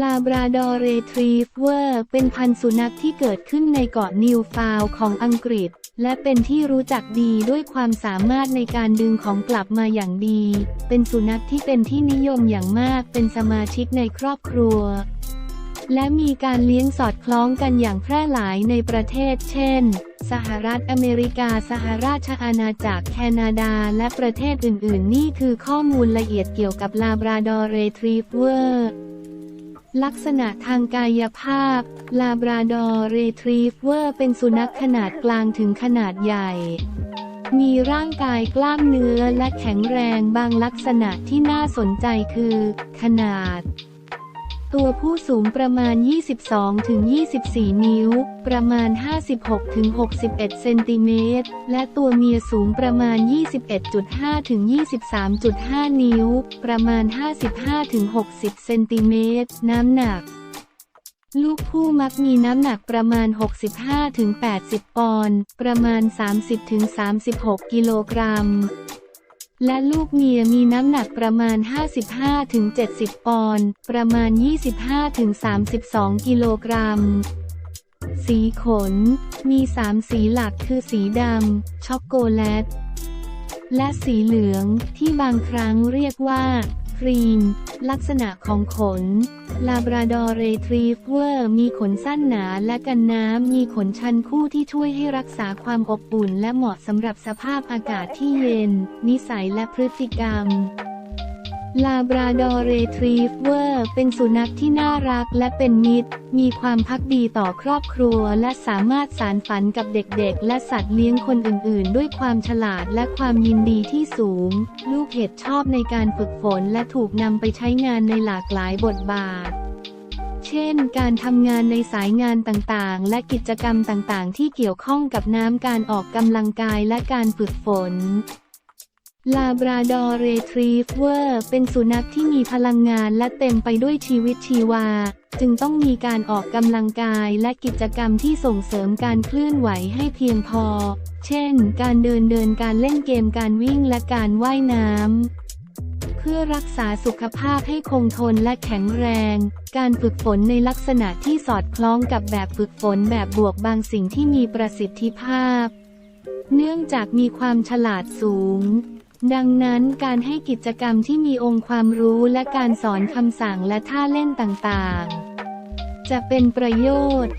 ลาบราดอร์เรทรีฟเวอร์เป็นพันธุ์สุนัขที่เกิดขึ้นในเกาะนิวฟาวของอังกฤษ และเป็นที่รู้จักดีด้วยความสามารถในการดึงของกลับมาอย่างดี เป็นสุนัขที่เป็นที่นิยมอย่างมากเป็นสมาชิกในครอบครัว และมีการเลี้ยงสอดคล้องกันอย่างแพร่หลายในประเทศ เช่น สหรัฐอเมริกา สหราชอาณาจักรแคนาดา และประเทศอื่น ๆ นี่คือข้อมูลละเอียดเกี่ยวกับลาบราดอร์เรทรีฟเวอร์ ลักษณะทางกายภาพ ลาบราดอร์เรทรีฟเวอร์เป็นสุนัขขนาดกลางถึงขนาดใหญ่ มีร่างกายกล้ามเนื้อและแข็งแรงบางลักษณะที่น่าสนใจคือ ขนาด ตัวผู้สูงประมาณ 22-24 นิ้ว ประมาณ 56-61 เซนติเมตร และตัวเมียสูงประมาณ 21.5-23.5 นิ้ว ประมาณ 55-60 เซนติเมตร น้ำหนักลูกผู้มักมีน้ำหนักประมาณ 65-80 ปอนด์ ประมาณ 30-36 กิโลกรัม และลูกเมียมีน้ำหนักประมาณ 55-70 ปอนด์ ประมาณ 25-32 กิโลกรัม สีขน มี 3 สีหลักคือสีดำ ช็อกโกแลต และสีเหลืองที่บางครั้งเรียกว่า ครีม ลักษณะของขน ลาบราดอร์เรทรีฟเวอร์มีขนสั้นหนาและกันน้ำ มีขนชันคู่ที่ช่วยให้รักษาความอบอุ่น และเหมาะสำหรับสภาพอากาศที่เย็น นิสัยและพฤติกรรม ลาบราดอร์เรทรีฟเวอร์ เป็นสุนัขที่น่ารักและเป็นมิตร มีความพักดีต่อครอบครัว และสามารถสารฝันกับเด็กๆ และสัตว์เลี้ยงคนอื่นๆ ด้วยความฉลาดและความยินดีที่สูง ลูกเห็ดชอบในการฝึกฝนและถูกนำไปใช้งานในหลากหลายบทบาท เช่น การทำงานในสายงานต่างๆ และกิจกรรมต่างๆ ที่เกี่ยวข้องกับน้ำการออกกำลังกายและการฝึกฝน ลาบราดอร์เรทรีฟเวอร์เป็นสุนัขที่มีพลังงานและเต็มไปด้วยชีวิตชีวา จึงต้องมีการออกกำลังกายและกิจกรรมที่ส่งเสริมการเคลื่อนไหวให้เพียงพอ เช่น การเดินเดินการเล่นเกมการวิ่งและการว่ายน้ำ เพื่อรักษาสุขภาพให้คงทนและแข็งแรง การฝึกฝนในลักษณะที่สอดคล้องกับแบบฝึกฝนแบบบวกบางสิ่งที่มีประสิทธิภาพ เนื่องจากมีความฉลาดสูง ดังนั้นการให้กิจกรรมที่มีองค์ความรู้และการสอนคำสั่งและท่าเล่นต่างๆ จะเป็นประโยชน์